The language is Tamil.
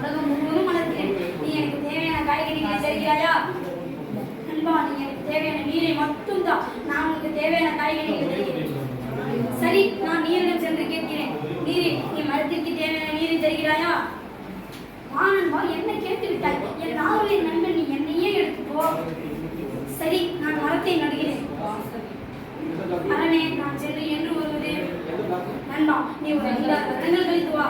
உலகம் முழுவதும் வளர்க்கிறேன். நீ எனக்கு தேவையான காய்கறிகளை தருகிறாயா? அன்பா நீ மட்டும்தான். நான் உனக்கு தேவையான காய்கறிகள் சரி நான் நீரிடம் சென்று கேட்கிறேன். நீரி நீ மரத்திற்கு தேவையான நீரை தருகிறாயா? வா என்ன கேட்டு விட்டாய். என் நாவலின் நண்பன் நீ என்னையே எடுத்துக்கோ. சரி நான் மரத்தை நடுகிறேன். அரணே நான் சென்று என்று வருவது நண்பா நீ ஒரு ஐந்தாறு வருடங்கள் கழித்து வா.